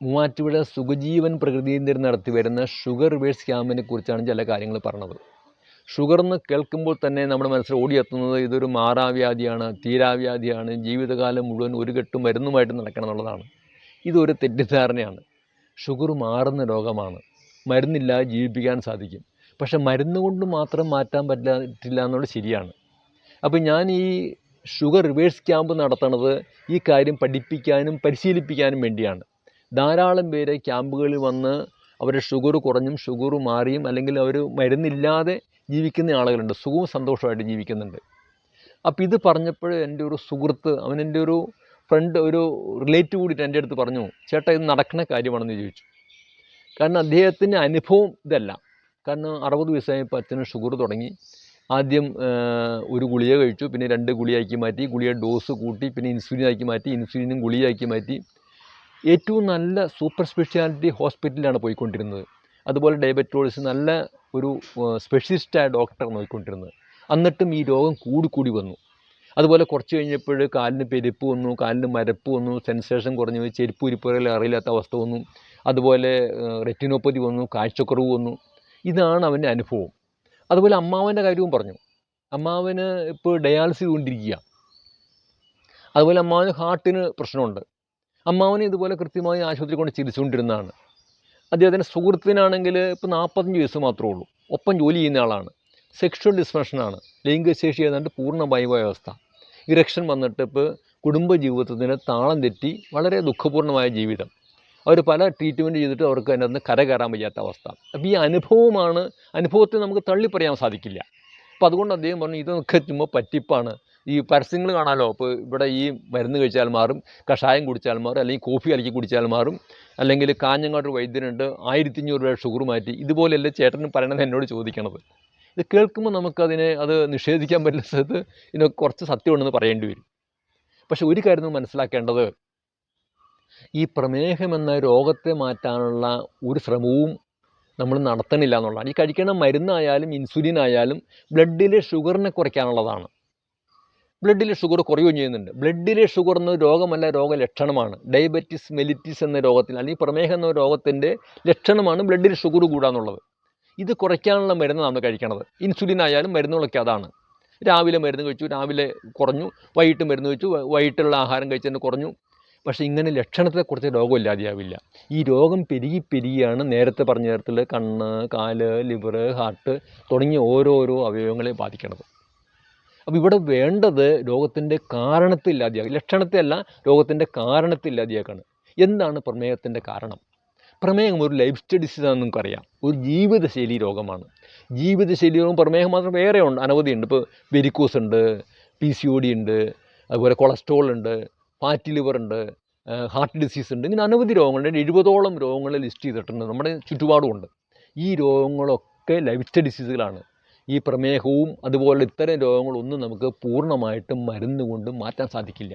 മൂവാറ്റുപുഴ സുഖജീവൻ പ്രകൃതിയിന്ദർ നടത്തി വരുന്ന sugar reverse ക്യാമ്പിനെ കുറിച്ചാണ് ചില കാര്യങ്ങൾ പറഞ്ഞത്. ഷുഗർ എന്ന് കേൾക്കുമ്പോൾ തന്നെ നമ്മുടെ മനസ്സിൽ ഓടിയെത്തുന്നത് ഇതൊരു മാറാവ്യാധിയാണ് തീരാവ്യാധിയാണ് ജീവിതകാലം മുഴുവൻ ഒരു കെട്ടും മരുന്നുമായിട്ട് നടക്കണം എന്നുള്ളതാണ്. ഇതൊരു തെറ്റിദ്ധാരണയാണ്. ഷുഗർ മാറുന്ന രോഗമാണ്. മരുന്നില്ലാതെ ജീവിപ്പിക്കാൻ സാധിക്കും. പക്ഷേ മരുന്ന് കൊണ്ട് മാത്രം മാറ്റാൻ പറ്റില്ല എന്നുള്ളത് ശരിയാണ്. അപ്പോൾ ഞാൻ ഈ ഷുഗർ റിവേഴ്സ് ക്യാമ്പ് നടത്തുന്നത് ഈ കാര്യം പഠിപ്പിക്കാനും പരിശീലിപ്പിക്കാനും വേണ്ടിയാണ്. ധാരാളം പേര് ക്യാമ്പുകളിൽ വന്ന് അവരുടെ ഷുഗർ കുറഞ്ഞും ഷുഗർ മാറിയും അല്ലെങ്കിൽ അവർ മരുന്നില്ലാതെ ജീവിക്കുന്ന ആളുകളുണ്ട്. സുഖവും സന്തോഷമായിട്ട് ജീവിക്കുന്നുണ്ട്. അപ്പോൾ ഇത് പറഞ്ഞപ്പോൾ എന്റെ ഒരു സുഹൃത്ത് അവൻ എന്റെ ഒരു ഫ്രണ്ട് ഒരു റിലേറ്റീവ് കൂടിയിട്ട് എന്റെ അടുത്ത് പറഞ്ഞു ചേട്ടാ ഇത് നടക്കുന്ന കാര്യമാണെന്ന് ചോദിച്ചു. കാരണം അദ്ദേഹത്തിന്റെ അനുഭവം ഇതല്ല. കാരണം അറുപത് വയസ്സായപ്പോൾ അച്ഛന് ഷുഗർ തുടങ്ങി. ആദ്യം ഒരു ഗുളിക കഴിച്ചു. പിന്നെ രണ്ട് ഗുളിയാക്കി മാറ്റി. ഗുളിക ഡോസ് കൂട്ടി. പിന്നെ ഇൻസുലിനാക്കി മാറ്റി. ഇൻസുലിനും ഗുളിയാക്കി മാറ്റി. ഏറ്റവും നല്ല സൂപ്പർ സ്പെഷ്യാലിറ്റി ഹോസ്പിറ്റലിലാണ് പോയിക്കൊണ്ടിരുന്നത്. അതുപോലെ ഡയബറ്റോളിസ് നല്ല ഒരു സ്പെഷ്യലിസ്റ്റായ ഡോക്ടർ നോക്കിക്കൊണ്ടിരുന്നത് എന്നിട്ടും ഈ രോഗം കൂടിക്കൂടി വന്നു. അതുപോലെ കുറച്ച് കഴിഞ്ഞപ്പോൾ കാലിന് പെരുപ്പ് വന്നു കാലിന് മരപ്പ് വന്നു സെൻസേഷൻ കുറഞ്ഞു ചെരുപ്പ് ഉരിപ്പുകളിൽ അറിയില്ലാത്ത അവസ്ഥ വന്നു. അതുപോലെ റെറ്റിനോപ്പതി വന്നു കാഴ്ചക്കുറവ് വന്നു. ഇതാണ് അവന്റെ അനുഭവം. അതുപോലെ അമ്മാവന്റെ കാര്യവും പറഞ്ഞു. അമ്മാവന് ഇപ്പോൾ ഡയാലിസിസ് കൊണ്ടിരിക്കുക അതുപോലെ അമ്മാവന് ഹാർട്ടിന് പ്രശ്നമുണ്ട്. അമ്മാവനെ ഇതുപോലെ കൃത്യമായി ആശുപത്രി കൊണ്ട് ചികിത്സിച്ചുകൊണ്ടിരുന്നതാണ്. അദ്ദേഹത്തിന്റെ സുഹൃത്തിനാണെങ്കിൽ ഇപ്പോൾ നാൽപ്പത്തഞ്ച് വയസ്സ് മാത്രമേ ഉള്ളൂ. ഒപ്പം ജോലി ചെയ്യുന്ന ആളാണ്. സെക്ഷൽ ഡിസ്ഫങ്ഷനാണ് ലൈംഗികശേഷി ഏതാണ്ട് പൂർണ അവസ്ഥ. ഇറക്ഷൻ വന്നിട്ട് ഇപ്പോൾ കുടുംബ ജീവിതത്തിന് താളം തെറ്റി വളരെ ദുഃഖപൂർണമായ ജീവിതം. അവർ പല ട്രീറ്റ്മെന്റ് ചെയ്തിട്ട് അവർക്ക് അതിനകത്ത് നിന്ന് കരകയറാൻ വയ്യാത്ത അവസ്ഥ. അപ്പോൾ ഈ അനുഭവമാണ് അനുഭവത്തെ നമുക്ക് തള്ളിപ്പറയാൻ സാധിക്കില്ല. അപ്പോൾ അതുകൊണ്ട് അദ്ദേഹം പറഞ്ഞു ഇതൊക്കെ ചുമ്മാ പറ്റിപ്പാണ്. ഈ പരസ്യങ്ങൾ കാണാമല്ലോ ഇപ്പോൾ ഇവിടെ ഈ മരുന്ന് കഴിച്ചാൽ മാറും കഷായം കുടിച്ചാൽ മാറും അല്ലെങ്കിൽ കോഫി കലക്കി കുടിച്ചാൽ മാറും അല്ലെങ്കിൽ കാഞ്ഞങ്ങാട്ടൊരു വൈദ്യനുണ്ട് ആയിരത്തി അഞ്ഞൂറ് രൂപ ഷുഗർ മാറ്റി. ഇതുപോലെയല്ലേ ചേട്ടനും പറയണത് എന്നോട് ചോദിക്കണത്. ഇത് കേൾക്കുമ്പോൾ നമുക്കതിനെ അത് നിഷേധിക്കാൻ പറ്റുന്ന സ്ഥലത്ത് ഇതിനൊക്കെ കുറച്ച് സത്യമുണ്ടെന്ന് പറയേണ്ടി വരും. പക്ഷെ ഒരു കാര്യം നമ്മൾ മനസ്സിലാക്കേണ്ടത് ഈ പ്രമേഹം എന്ന രോഗത്തെ മാറ്റാനുള്ള ഒരു ശ്രമവും നമ്മൾ നടത്തണില്ല എന്നുള്ളതാണ്. ഈ കഴിക്കുന്ന മരുന്നായാലും ഇൻസുലിൻ ആയാലും ബ്ലഡിലെ ഷുഗറിനെ കുറയ്ക്കാനുള്ളതാണ്. ബ്ലഡിലെ ഷുഗർ കുറയുകയും ചെയ്യുന്നുണ്ട്. ബ്ലഡിലെ ഷുഗർ എന്ന രോഗമല്ല രോഗലക്ഷണമാണ്. ഡയബറ്റിസ് മെലിറ്റിസ് എന്ന രോഗത്തിൽ അല്ലെങ്കിൽ പ്രമേഹം എന്ന രോഗത്തിന്റെ ലക്ഷണമാണ് ബ്ലഡിൽ ഷുഗർ കൂടാന്നുള്ളത്. ഇത് കുറയ്ക്കാനുള്ള മരുന്ന് നമ്മൾ കഴിക്കണത്. ഇൻസുലിൻ ആയാലും മരുന്നുകളൊക്കെ അതാണ്. രാവിലെ മരുന്ന് കഴിച്ചു രാവിലെ കുറഞ്ഞു. വൈകിട്ട് മരുന്ന് കഴിച്ചു വൈകിട്ടുള്ള ആഹാരം കഴിച്ചതിന് കുറഞ്ഞു. പക്ഷേ ഇങ്ങനെ ലക്ഷണത്തെക്കുറിച്ച് രോഗം ഇല്ലാതെയാവില്ല ഈ രോഗം പെരുകി പെരുകിയാണ് നേരത്തെ പറഞ്ഞ തരത്തിൽ കണ്ണ് കാൽ ലിവർ ഹാർട്ട് തുടങ്ങിയ ഓരോരോ അവയവങ്ങളെ ബാധിക്കുന്നത് അപ്പോൾ ഇവിടെ വേണ്ടത് രോഗത്തിന്റെ കാരണത്തെ ഇല്ലാതെയാക്കുക ലക്ഷണത്തെ അല്ല രോഗത്തിന്റെ കാരണത്തെ ഇല്ലാതെയാക്കാണ്. എന്താണ് പ്രമേഹത്തിന്റെ കാരണം? പ്രമേഹം ഒരു ലൈഫ് സ്റ്റൈൽ ഡിസീസാണെന്ന് നമുക്കറിയാം. ഒരു ജീവിതശൈലി രോഗമാണ്. ജീവിതശൈലി രോഗം പ്രമേഹം മാത്രം വേറെ ഉണ്ട് അനവധിയുണ്ട്. ഇപ്പോൾ വെരിക്കോസ് ഉണ്ട് പി സി ഒ ഡി ഉണ്ട് അതുപോലെ കൊളസ്ട്രോൾ ഉണ്ട് ഫാറ്റി ലിവർ ഉണ്ട് ഹാർട്ട് ഡിസീസ് ഉണ്ട്. ഇങ്ങനെ അനവധി രോഗങ്ങളുണ്ട് എഴുപതോളം രോഗങ്ങൾ ലിസ്റ്റ് ചെയ്തിട്ടുണ്ട്. നമ്മുടെ ചുറ്റുപാടുമുണ്ട് ഈ രോഗങ്ങളൊക്കെ ലൈഫ് സ്റ്റൈൽ ഡിസീസുകളാണ് ഈ പ്രമേഹവും അതുപോലെ ഇത്തരം രോഗങ്ങളൊന്നും നമുക്ക് പൂർണമായിട്ടും മരുന്ന് കൊണ്ട് മാറ്റാൻ സാധിക്കില്ല.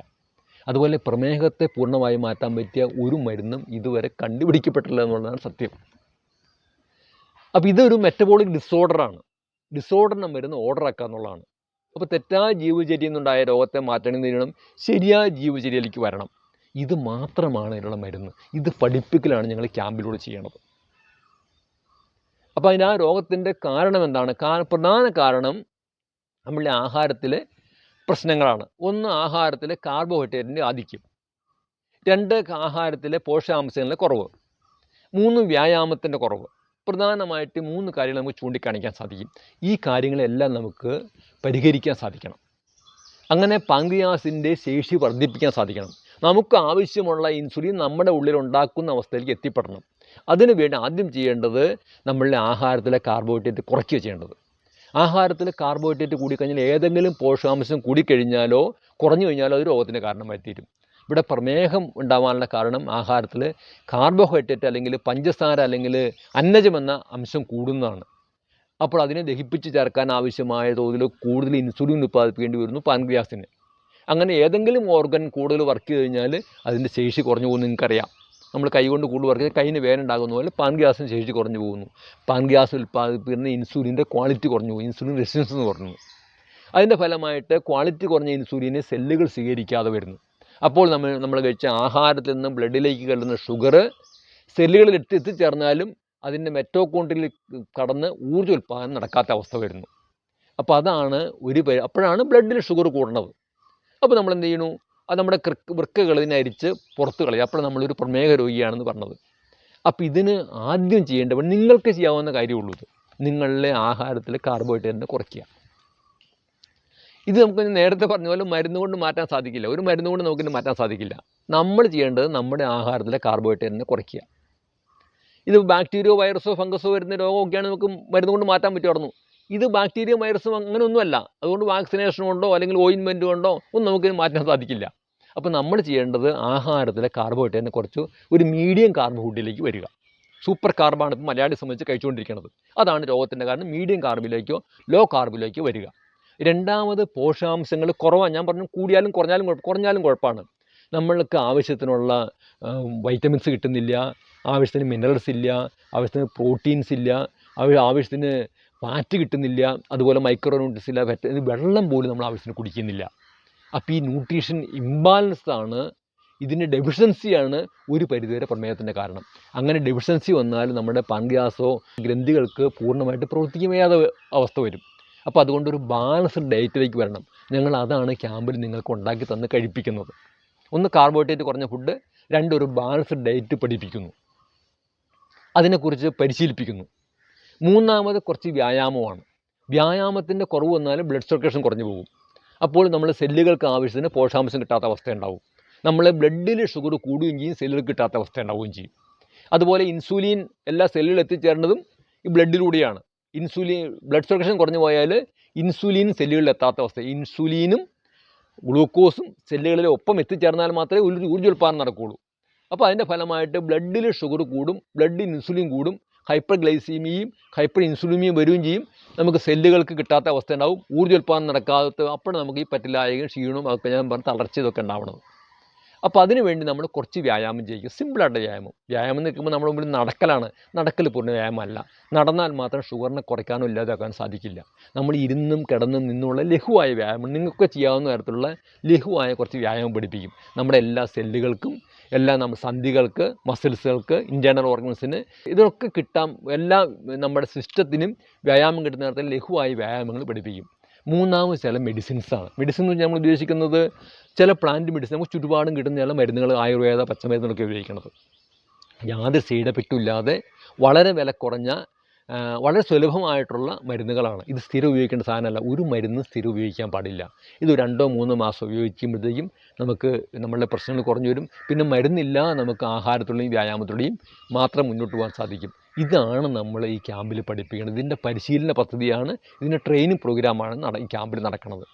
അതുപോലെ പ്രമേഹത്തെ പൂർണമായി മാറ്റാൻ പറ്റിയ ഒരു മരുന്നും ഇതുവരെ കണ്ടുപിടിക്കപ്പെട്ടില്ല എന്നുള്ളതാണ് സത്യം. അപ്പോൾ ഇതൊരു മെറ്റബോളിക് ഡിസോർഡറാണ് ഡിസോർഡറിനെ മരുന്ന് ഓർഡർ ആക്കുക എന്നുള്ളതാണ്. അപ്പോൾ തെറ്റായ ജീവചര്യയിൽ നിന്നുണ്ടായ രോഗത്തെ മാറ്റണമെന്ന് ശരിയായ ജീവചര്യയിലേക്ക് വരണം. ഇത് മാത്രമാണ് ഇതിനുള്ള മരുന്ന്. ഇത് പഠിപ്പിക്കലാണ് ഞങ്ങൾ ക്യാമ്പിലൂടെ ചെയ്യണത് അപ്പോൾ അതിന് ആ രോഗത്തിന്റെ കാരണം എന്താണ്? പ്രധാന കാരണം നമ്മളുടെ ആഹാരത്തിലെ പ്രശ്നങ്ങളാണ്. ഒന്ന് ആഹാരത്തിലെ കാർബോഹൈഡ്രേറ്റിന്റെ ആധിക്യം. രണ്ട് ആഹാരത്തിലെ പോഷകാംശങ്ങളുടെ കുറവ്. മൂന്ന് വ്യായാമത്തിന്റെ കുറവ്. പ്രധാനമായിട്ട് മൂന്ന് കാര്യങ്ങൾ നമുക്ക് ചൂണ്ടിക്കാണിക്കാൻ സാധിക്കും. ഈ കാര്യങ്ങളെല്ലാം നമുക്ക് പരിഹരിക്കാൻ സാധിക്കണം. അങ്ങനെ പാങ്ക്രിയാസിന്റെ ശേഷി വർദ്ധിപ്പിക്കാൻ സാധിക്കണം. നമുക്ക് ആവശ്യമുള്ള ഇൻസുലിൻ നമ്മുടെ ഉള്ളിൽ ഉണ്ടാക്കുന്ന അവസ്ഥയിലേക്ക് എത്തിപ്പെടണം. അതിനു വേണ്ടി ആദ്യം ചെയ്യേണ്ടത് നമ്മളുടെ ആഹാരത്തിലെ കാർബോഹൈഡ്രേറ്റ് കുറയ്ക്കുക ചെയ്യേണ്ടത്. ആഹാരത്തിൽ കാർബോഹൈഡ്രേറ്റ് കൂടിക്കഴിഞ്ഞാൽ ഏതെങ്കിലും പോഷകാംശം കൂടിക്കഴിഞ്ഞാലോ കുറഞ്ഞു കഴിഞ്ഞാലോ അത് രോഗത്തിന് കാരണമായി തീരും. ഇവിടെ പ്രമേഹം ഉണ്ടാവാനുള്ള കാരണം ആഹാരത്തിൽ കാർബോഹൈഡ്രേറ്റ് അല്ലെങ്കിൽ പഞ്ചസാര അല്ലെങ്കിൽ അന്നജമെന്ന അംശം കൂടുന്നതാണ്. അപ്പോൾ അതിനെ ദഹിപ്പിച്ച് ചേർക്കാൻ ആവശ്യമായ തോതിൽ കൂടുതൽ ഇൻസുലിൻ ഉത്പാദിപ്പിക്കേണ്ടി വരുന്നു പാൻക്രിയാസിന് അങ്ങനെ ഏതെങ്കിലും ഓർഗൻ കൂടുതൽ വർക്ക് ചെയ്ത് കഴിഞ്ഞാൽ അതിന്റെ ശേഷി കുറഞ്ഞു പോകുന്നു നിങ്ങൾക്കറിയാം. നമ്മൾ കൈകൊണ്ട് കൂടുതൽ വർക്ക് ചെയ്ത് കൈന് വേദന ഉണ്ടാകുന്ന പോലെ പാൻഗ്യാസിന് ശേഷി കുറഞ്ഞു പോകുന്നു. പാൻഗ്യാസ് ഉൽപ്പാദിപ്പിക്കുന്ന ഇൻസുലിന്റെ ക്വാളിറ്റി കുറഞ്ഞു പോകും ഇൻസുലിൻ റെസിസ്റ്റൻസ് എന്ന് പറഞ്ഞു. അതിന്റെ ഫലമായിട്ട് ക്വാളിറ്റി കുറഞ്ഞ ഇൻസുലിനെ സെല്ലുകൾ സ്വീകരിക്കാതെ വരുന്നു. അപ്പോൾ നമ്മൾ നമ്മൾ കഴിച്ച ആഹാരത്തിൽ നിന്നും ബ്ലഡിലേക്ക് കയറുന്ന ഷുഗർ സെല്ലുകളിൽ എത്തി എത്തിച്ചേർന്നാലും അതിന്റെ മെറ്റോകോണ്ടിൽ കടന്ന് ഊർജ ഉൽപ്പാദനം നടക്കാത്ത അവസ്ഥ വരുന്നു. അപ്പോൾ അതാണ് ഒരു അപ്പോഴാണ് ബ്ലഡിൽ ഷുഗർ കൂടുന്നത്. അപ്പോൾ നമ്മൾ എന്ത് ചെയ്യണു അത് നമ്മുടെ കൃക്ക് വൃക്കകൾ ഇതിനെ അരിച്ച് പുറത്ത് കളയും. അപ്പോൾ നമ്മളൊരു പ്രമേഹ രോഗിയാണെന്ന് പറഞ്ഞത്. അപ്പോൾ ഇതിന് ആദ്യം ചെയ്യേണ്ടത് നിങ്ങൾക്ക് ചെയ്യാവുന്ന കാര്യമുള്ളൂ ഇത്. നിങ്ങളുടെ ആഹാരത്തിൽ കാർബോഹൈഡ്രേറ്റിനെ കുറയ്ക്കുക. ഇത് നമുക്ക് നേരത്തെ പറഞ്ഞ പോലെ മരുന്ന് കൊണ്ട് മാറ്റാൻ സാധിക്കില്ല. ഒരു മരുന്ന് കൊണ്ട് നമുക്കിത് മാറ്റാൻ സാധിക്കില്ല. നമ്മൾ ചെയ്യേണ്ടത് നമ്മുടെ ആഹാരത്തിലെ കാർബോഹൈഡ്രേറ്റിനെ കുറയ്ക്കുക. ഇത് ബാക്ടീരിയോ വൈറസോ ഫംഗസോ വരുന്ന രോഗമൊക്കെയാണ് നമുക്ക് മരുന്ന് കൊണ്ട് മാറ്റാൻ പറ്റുമായിരുന്നു ഇത് ബാക്ടീരിയ വൈറസും അങ്ങനെയൊന്നുമല്ല അതുകൊണ്ട് വാക്സിനേഷൻ കൊണ്ടോ അല്ലെങ്കിൽ ഓയിൻമെന്റ് കൊണ്ടോ ഒന്നും നമുക്ക് മാറ്റാൻ സാധിക്കില്ല. അപ്പോൾ നമ്മൾ ചെയ്യേണ്ടത് ആഹാരത്തിലെ കാർബോഹൈഡ്രേറ്റിനെ കുറച്ച് ഒരു മീഡിയം കാർബ് ഫുഡിലേക്ക് വരിക. സൂപ്പർ കാർബാണ് ഇപ്പോൾ മലയാളി സംബന്ധിച്ച് കഴിച്ചുകൊണ്ടിരിക്കുന്നത്. അതാണ് രോഗത്തിന്റെ കാരണം. മീഡിയം കാർബിലേക്കോ ലോ കാർബിലേക്കോ വരിക. രണ്ടാമത് പോഷകാംശങ്ങൾ കുറവാണ് ഞാൻ പറഞ്ഞു കൂടിയാലും കുറഞ്ഞാലും കുഴപ്പം കുറഞ്ഞാലും കുഴപ്പമാണ്. നമ്മൾക്ക് ആവശ്യത്തിനുള്ള വൈറ്റമിൻസ് കിട്ടുന്നില്ല. ആവശ്യത്തിന് മിനറൽസ് ഇല്ല. ആവശ്യത്തിന് പ്രോട്ടീൻസ് ഇല്ല. ആവശ്യത്തിന് ഫാറ്റ് കിട്ടുന്നില്ല അതുപോലെ മൈക്രോ ന്യൂട്രിയൻസ് ഇല്ല വെറ്റ വെള്ളം പോലും നമ്മൾ ആവശ്യത്തിന് കുടിക്കുന്നില്ല. അപ്പോൾ ഈ ന്യൂട്രീഷൻ ഇംബാലൻസ് ആണ് ഇതിന്റെ ഡെഫിഷ്യൻസിയാണ് ഒരു പരിധിവരെ പ്രമേഹത്തിന്റെ കാരണം. അങ്ങനെ ഡെഫിഷ്യൻസി വന്നാൽ നമ്മുടെ പാൻഗ്യാസോ ഗ്രന്ഥികൾക്ക് പൂർണമായിട്ട് പ്രവർത്തിക്കാൻ വയ്യാതെ അവസ്ഥ വരും. അപ്പോൾ അതുകൊണ്ട് ഒരു ബാലൻസ്ഡ് ഡയറ്റിലേക്ക് വരണം. ഞങ്ങൾ അതാണ് ക്യാമ്പിൽ നിങ്ങൾക്ക് ഉണ്ടാക്കി തന്ന് കഴിപ്പിക്കുന്നത്. ഒന്ന് കാർബോഹൈഡ്രേറ്റ് കുറഞ്ഞ ഫുഡ് രണ്ട് ഒരു ബാലൻസ്ഡ് ഡയറ്റ് പഠിപ്പിക്കുന്നു. അതിനെക്കുറിച്ച് പരിശീലിപ്പിക്കുന്നു. മൂന്നാമത് കുറച്ച് വ്യായാമമാണ്. വ്യായാമത്തിന്റെ കുറവ് വന്നാൽ ബ്ലഡ് സർക്കുലേഷൻ കുറഞ്ഞു പോകും. അപ്പോൾ നമ്മൾ സെല്ലുകൾക്ക് ആവശ്യത്തിന് പോഷകാംശം കിട്ടാത്ത അവസ്ഥ ഉണ്ടാവും നമ്മൾ ബ്ലഡിൽ ഷുഗർ കൂടുകയും ചെയ്യും സെല്ലുകൾക്ക് കിട്ടാത്ത അവസ്ഥ ഉണ്ടാവുകയും ചെയ്യും. അതുപോലെ ഇൻസുലിൻ എല്ലാ സെല്ലുകളിൽ എത്തിച്ചേരേണ്ടതും ഈ ബ്ലഡിലൂടെയാണ് ഇൻസുലിൻ ബ്ലഡ് സർക്കുലേഷൻ കുറഞ്ഞു പോയാൽ ഇൻസുലിൻ സെല്ലുകളിൽ എത്താത്ത അവസ്ഥ. ഇൻസുലിനും ഗ്ലൂക്കോസും സെല്ലുകളിൽ ഒപ്പം എത്തിച്ചേർന്നാൽ മാത്രമേ ഒരു ഊർജോൽപാദനം നടക്കുകയുള്ളൂ. അപ്പോൾ അതിന്റെ ഫലമായിട്ട് ബ്ലഡിൽ ഷുഗർ കൂടും ബ്ലഡിൽ ഇൻസുലിൻ കൂടും ഹൈപ്പർ ഗ്ലൈസീമിയയും ഹൈപ്പർ ഇൻസുലിമിയും വരികയും ചെയ്യും. നമുക്ക് സെല്ലുകൾക്ക് കിട്ടാത്ത അവസ്ഥ ഉണ്ടാവും. ഊർജോൽപാദനം നടക്കാത്ത അപ്പോൾ നമുക്ക് ഈ പറ്റില്ലായകം ക്ഷീണവും അതൊക്കെ ഞാൻ പറഞ്ഞ തളർച്ച ഇതൊക്കെ ഉണ്ടാവണത്. അപ്പോൾ അതിനു വേണ്ടി നമ്മൾ കുറച്ച് വ്യായാമം ചെയ്യുക സിമ്പിളായിട്ട് വ്യായാമം. വ്യായാമം എന്ന് നിൽക്കുമ്പോൾ നമ്മുടെ മുമ്പിൽ നടക്കലാണ്. നടക്കൽ പൂർണ വ്യായാമമല്ല. നടന്നാൽ മാത്രം ഷുഗറിനെ കുറയ്ക്കാനോ ഇല്ലാതാക്കാൻ സാധിക്കില്ല. നമ്മൾ ഇരുന്നും കിടന്നും നിന്നുള്ള ലഘുവായ വ്യായാമം. നിങ്ങൾക്ക് ചെയ്യാവുന്ന തരത്തിലുള്ള ലഘുവായ കുറച്ച് വ്യായാമം പഠിപ്പിക്കും. നമ്മുടെ എല്ലാ സെല്ലുകൾക്കും എല്ലാ നമ്മുടെ സന്ധികൾക്ക് മസിൽസുകൾക്ക് ഇന്റേർണൽ ഓർഗൻസിന് ഇതൊക്കെ കിട്ടാം എല്ലാ നമ്മുടെ സിസ്റ്റത്തിനും വ്യായാമം കിട്ടുന്ന തരത്തിൽ ലഘുവായ വ്യായാമങ്ങൾ പഠിപ്പിക്കും. മൂന്നാമത് ചില മെഡിസിൻസാണ് മെഡിസിൻ എന്ന് പറഞ്ഞാൽ നമ്മൾ ഉദ്ദേശിക്കുന്നത് ചില പ്ലാന്റ് മെഡിസിൻ നമുക്ക് ചുറ്റുപാടും കിട്ടുന്ന ചില മരുന്നുകൾ ആയുർവേദ പച്ചമരുന്നുകളൊക്കെ ഉപയോഗിക്കുന്നത് യാതൊരു സൈഡ് എഫക്റ്റും ഇല്ലാതെ വളരെ വില കുറഞ്ഞ വളരെ സുലഭമായിട്ടുള്ള മരുന്നുകളാണ്. ഇത് സ്ഥിരം ഉപയോഗിക്കേണ്ട സാധനമല്ല. ഒരു മരുന്ന് സ്ഥിരം ഉപയോഗിക്കാൻ പാടില്ല. ഇത് രണ്ടോ മൂന്നോ മാസം ഉപയോഗിക്കുമ്പോഴത്തേക്കും നമുക്ക് നമ്മളുടെ പ്രശ്നങ്ങൾ കുറഞ്ഞു വരും. പിന്നെ മരുന്നില്ല നമുക്ക് ആഹാരത്തിലൂടെയും വ്യായാമത്തിലൂടെയും മാത്രം മുന്നോട്ട് പോകാൻ സാധിക്കും. ഇതാണ് നമ്മൾ ഈ ക്യാമ്പിൽ പഠിപ്പിക്കുന്നത്. ഇതിന്റെ പരിശീലന പദ്ധതിയാണ്. ഇതിന്റെ ട്രെയിനിങ് പ്രോഗ്രാമാണ് നട ഈ ക്യാമ്പിൽ നടക്കുന്നത്.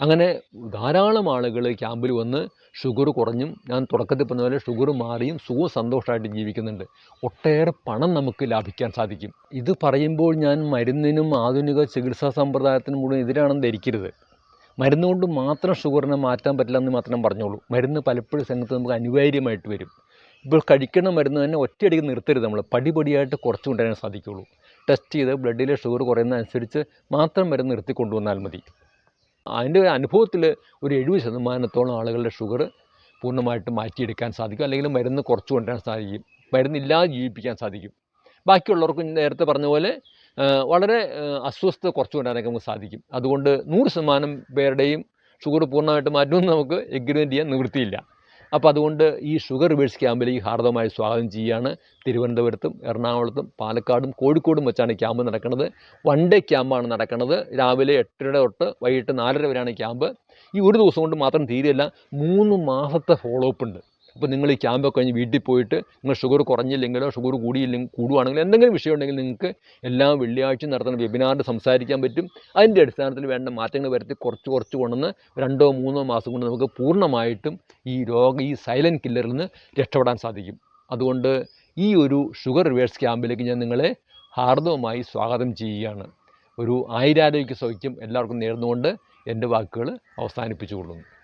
അങ്ങനെ ധാരാളം ആളുകൾ ക്യാമ്പിൽ വന്ന് ഷുഗർ കുറഞ്ഞും ഞാൻ തുടക്കത്തിൽ പറഞ്ഞ പോലെ ഷുഗർ മാറിയും സുഖവും സന്തോഷമായിട്ട് ജീവിക്കുന്നുണ്ട്. ഒട്ടേറെ പണം നമുക്ക് ലാഭിക്കാൻ സാധിക്കും. ഇത് പറയുമ്പോൾ ഞാൻ മരുന്നിനും ആധുനിക ചികിത്സാ സമ്പ്രദായത്തിനും മുഴുവൻ എതിരാണെന്ന് ധരിക്കരുത്. മരുന്ന് കൊണ്ട് മാത്രം ഷുഗറിനെ മാറ്റാൻ പറ്റില്ല എന്ന് മാത്രം പറഞ്ഞോളൂ. മരുന്ന് പലപ്പോഴും സംഘത്ത് നമുക്ക് അനിവാര്യമായിട്ട് വരും. ഇപ്പോൾ കഴിക്കുന്ന മരുന്ന് തന്നെ ഒറ്റയടിക്ക് നിർത്തരുത് നമ്മൾ. പടിപടിയായിട്ട് കുറച്ച് കൊണ്ടുവരാൻ സാധിക്കുകയുള്ളൂ. ടെസ്റ്റ് ചെയ്ത് ബ്ലഡിലെ ഷുഗർ കുറയുന്നതനുസരിച്ച് മാത്രം മരുന്ന് നിർത്തി കൊണ്ടുവന്നാൽ മതി. അതിന്റെ അനുഭവത്തിൽ ഒരു എഴുപത് ശതമാനത്തോളം ആളുകളുടെ ഷുഗർ പൂർണമായിട്ട് മാറ്റിയെടുക്കാൻ സാധിക്കും. അല്ലെങ്കിൽ മരുന്ന് കുറച്ച് കൊണ്ടുവരാൻ സാധിക്കും. മരുന്നില്ലാതെ ജീവിപ്പിക്കാൻ സാധിക്കും. ബാക്കിയുള്ളവർക്കും നേരത്തെ പറഞ്ഞ പോലെ വളരെ അസ്വസ്ഥത കുറച്ച് കൊണ്ടുവരാനൊക്കെ നമുക്ക് സാധിക്കും. അതുകൊണ്ട് നൂറ് ശതമാനം പേരുടെയും ഷുഗർ പൂർണമായിട്ട് മാറ്റുമെന്ന് നമുക്ക് എഗ്രിമെന്റ് ചെയ്യാൻ നിവൃത്തിയില്ല. അപ്പോൾ അതുകൊണ്ട് ഈ ഷുഗർ റിവേഴ്സ് ക്യാമ്പിലേക്ക് ഹാർദവമായി സ്വാഗതം ചെയ്യുകയാണ് തിരുവനന്തപുരത്തും എറണാകുളത്തും പാലക്കാടും കോഴിക്കോടും വെച്ചാണ് ക്യാമ്പ് നടക്കുന്നത്. വൺ ഡേ ക്യാമ്പാണ് നടക്കുന്നത്. രാവിലെ എട്ടര തൊട്ട് വൈകിട്ട് നാലര വരെയാണ് ക്യാമ്പ് ഈ ഒരു ദിവസം കൊണ്ട് മാത്രം തീരെയല്ല മൂന്ന് മാസത്തെ ഫോളോ അപ്പ് ഉണ്ട്. അപ്പോൾ നിങ്ങൾ ഈ ക്യാമ്പൊക്കെ കഴിഞ്ഞ് വീട്ടിൽ പോയിട്ട് നിങ്ങൾ ഷുഗർ കുറഞ്ഞില്ലെങ്കിലോ ഷുഗർ കൂടിയില്ലെങ്കിൽ കൂടുവാണെങ്കിലും എന്തെങ്കിലും വിഷയം ഉണ്ടെങ്കിൽ നിങ്ങൾക്ക് എല്ലാ വെള്ളിയാഴ്ചയും നടത്തുന്ന വെബിനാറിൽ സംസാരിക്കാൻ പറ്റും. അതിന്റെ അടിസ്ഥാനത്തിൽ വേണ്ട മാറ്റങ്ങൾ വരുത്തി കുറച്ച് കുറച്ച് കൊണ്ടുവന്ന് രണ്ടോ മൂന്നോ മാസം കൊണ്ട് നമുക്ക് പൂർണമായിട്ടും ഈ രോഗ ഈ സൈലന്റ് കില്ലറിൽ നിന്ന് രക്ഷപ്പെടാൻ സാധിക്കും. അതുകൊണ്ട് ഈ ഒരു ഷുഗർ റിവേഴ്സ് ക്യാമ്പിലേക്ക് ഞാൻ നിങ്ങളെ ഹാർദവമായി സ്വാഗതം ചെയ്യുകയാണ്. ഒരു ആയിരാരോഗ്യ സൗഖ്യം എല്ലാവർക്കും നേർന്നുകൊണ്ട് എന്റെ വാക്കുകൾ അവസാനിപ്പിച്ചുകൊള്ളുന്നു.